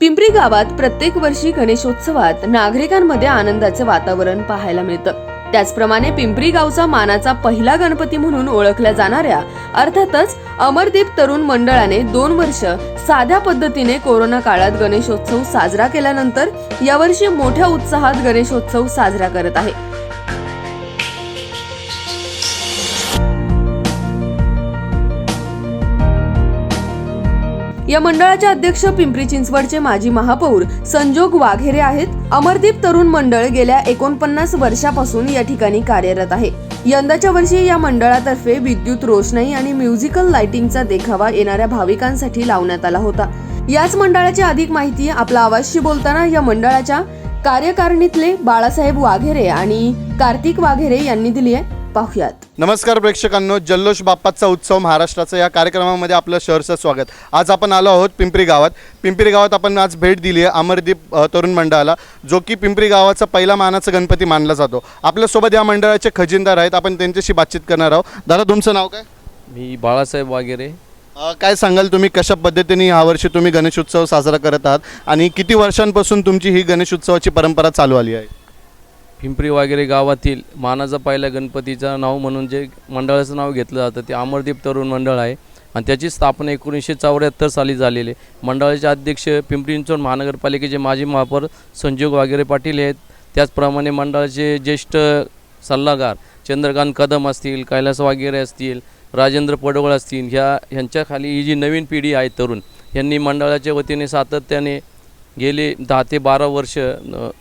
पिंपरी गावात प्रत्येक वर्षी गणेशोत्सवात नागरिकांमध्ये आनंदाचे वातावरण पाहायला मिळतं. त्याचप्रमाणे पिंपरी गावचा मानाचा पहिला गणपती म्हणून ओळखल्या जाणाऱ्या अर्थातच अमरदीप तरुण मंडळाने दोन वर्ष साध्या पद्धतीने कोरोना काळात गणेशोत्सव साजरा केल्यानंतर यावर्षी मोठ्या उत्साहात गणेशोत्सव साजरा करत आहे. या मंडळाचे अध्यक्ष पिंपरी चिंचवडचे माजी महापौर संजोग वाघेरे आहेत. अमरदीप तरुण मंडळ गेल्या एकोणपन्नास वर्षापासून या ठिकाणी कार्यरत आहे. यंदाच्या वर्षी या मंडळातर्फे विद्युत रोषणाई आणि म्युझिकल लाइटिंगचा देखावा येणाऱ्या भाविकांसाठी लावण्यात आला होता. याच मंडळाची अधिक माहिती आपला आवाजशी बोलताना या मंडळाच्या कार्यकारिणीतले बाळासाहेब वाघेरे आणि कार्तिक वाघेरे यांनी दिली आहे. पाहुयात. नमस्कार प्रेक्षकांनो जल्लोष बाप्पाचा उत्सव महाराष्ट्राचं या कार्यक्रमामध्ये आपलं शहरचं स्वागत. आज आपण आलो आहोत पिंपरी गावात. पिंपरी गावात आपण आज भेट दिली आहे अमरदीप अ, तरुण मंडळाला जो की पिंपरी गावाचा पहिला मानाचा गणपती मानला जातो. आपल्यासोबत या मंडळाचे खजिनदार आहेत. आपण त्यांच्याशी बातचीत करणार आहोत. दादा तुमचं नाव काय? मी बाळासाहेब वागेरे अ, काय सांगाल तुम्ही? कशा पद्धतीने यावर्षी तुम्ही गणेशोत्सव साजरा करत आहात? आणि किती वर्षांपासून तुमची ही गणेशोत्सवाची परंपरा चालू आली आहे? पिंपरी वगैरे गावातील मानाचा पहिल्या गणपतीचं नाव म्हणून जे मंडळाचं नाव घेतलं जातं ते अमरदीप तरुण मंडळ आहे. आणि त्याची स्थापना एकोणीसशे चौऱ्याहत्तर साली झालेली आहे. मंडळाचे अध्यक्ष पिंपरी चिंचवड महानगरपालिकेचे माजी महापौर संजोग वागेरे पाटील आहेत. त्याचप्रमाणे मंडळाचे ज्येष्ठ सल्लागार चंद्रकांत कदम असतील कैलास वागेरे असतील राजेंद्र पडवळ असतील ह्या ह्यांच्याखाली ही जी नवीन पिढी आहे तरुण यांनी मंडळाच्या वतीने सातत्याने गेले दहा ते बारा वर्ष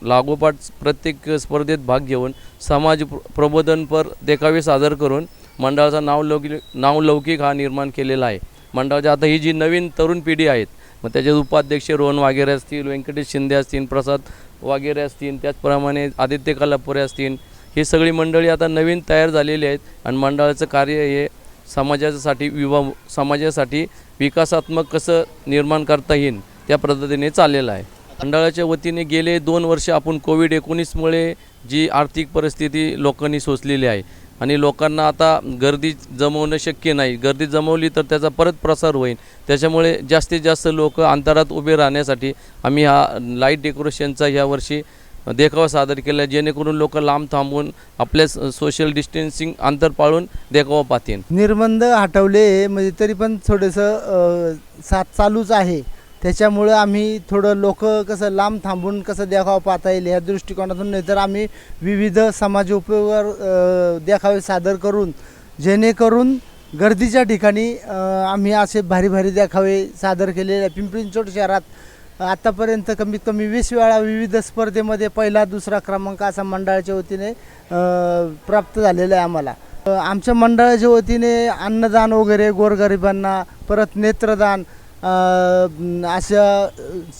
लागोपाठ प्रत्येक स्पर्धेत भाग घेऊन समाज प्रबोधनपर देखावे सादर करून मंडळाचा नाव लौकिक नावलौकिक हा निर्माण केलेला आहे. मंडळाची आता ही जी नवीन तरुण पिढी आहेत मग त्याच्यात उपाध्यक्ष रोहन वागेरे असतील व्यंकटेश शिंदे असतील प्रसाद वागेरे असतील त्याचप्रमाणे आदित्य कलापुरे असतील ही सगळी मंडळी आता नवीन तयार झालेली आहेत आणि मंडळाचं कार्य हे समाजासाठी विवा समाजासाठी विकासात्मक कसं निर्माण करता येईल त्या पद्धतीने चाललेलं आहे. मंडळाच्या वतीने गेले दोन वर्ष आपण कोविड एकोणीसमुळे जी आर्थिक परिस्थिती लोकांनी सोसलेली आहे. आणि लोकांना आता गर्दी जमवणं शक्य नाही. गर्दी जमवली तर त्याचा परत प्रसार होईल. त्याच्यामुळे जास्तीत जास्त लोक अंतरात उभे राहण्यासाठी आम्ही हा लाइट डेकोरेशनचा ह्या वर्षी देखावा सादर केला आहे, जेणेकरून लोक लांब थांबून आपल्या सोशल डिस्टन्सिंग अंतर पाळून देखावा पाहतील. निर्बंध हटवले म्हणजे तरी पण थोडंसं साथ चालूच आहे. त्याच्यामुळं आम्ही थोडं लोक कसं लांब थांबून कसं देखावा पाहता येईल या दृष्टिकोनातून नाहीतर आम्ही विविध समाज उपयोगावर देखावे सादर करून जेणेकरून गर्दीच्या ठिकाणी आम्ही असे भारी भारी देखावे सादर केलेले. आहे पिंपरी शहरात आत्तापर्यंत कमीत कमी वीस वेळा विविध स्पर्धेमध्ये पहिला दुसरा क्रमांक असा मंडळाच्या वतीने प्राप्त झालेला आहे आम्हाला. आमच्या मंडळाच्या वतीने अन्नदान वगैरे गोरगरिबांना परत नेत्रदान अशा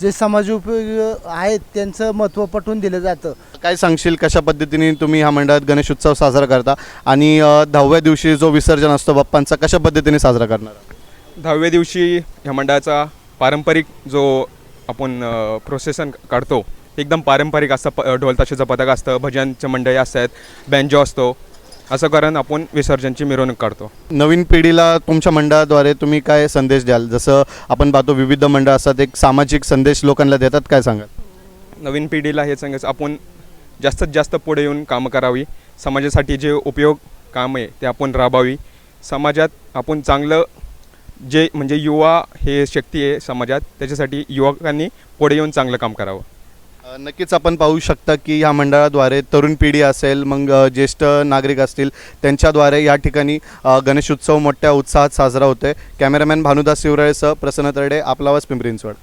जे समाज उपयोग आहेत त्यांचं महत्त्व पटवून दिलं जातं. काय सांगशील कशा पद्धतीने तुम्ही ह्या मंडळात गणेशोत्सव साजरा करता? आणि अ, दहाव्या दिवशी जो विसर्जन असतो बाप्पांचा कशा पद्धतीने साजरा करणार दहाव्या दिवशी ह्या मंडळाचा पारंपरिक जो आपण प्रोसेसन काढतो एकदम पारंपरिक असं प ढोलताशाचं पथक असतं भजनच्या मंडळी असतात बँजो असतो असं करून आपण विसर्जनची मिरवणूक काढतो. नवीन पिढीला तुमच्या मंडळाद्वारे तुम्ही काय संदेश द्याल? जसं आपण पाहतो विविध मंडळ असतात एक सामाजिक संदेश लोकांना देतात काय सांगाल? नवीन पिढीला हे सांगायचं आपण जास्तीत जास्त पुढे येऊन कामं करावी. समाजासाठी जे उपयोग काम आहे ते आपण राबावी समाजात आपण चांगलं जे म्हणजे युवा हे शक्ती आहे समाजात त्याच्यासाठी युवकांनी पुढे येऊन चांगलं काम करावं. नक्कीच आपण पाहू शकता की या मंडळाद्वारे तरुण पिढी असेल मग ज्येष्ठ नागरिक असतील त्यांच्याद्वारे या ठिकाणी गणेशोत्सव मोठ्या उत्साहात साजरा होतोय. कॅमेरामॅन भानुदास शिवराळेसह प्रसन्न तरडे आपला आवाज पिंपरी चिंचवड.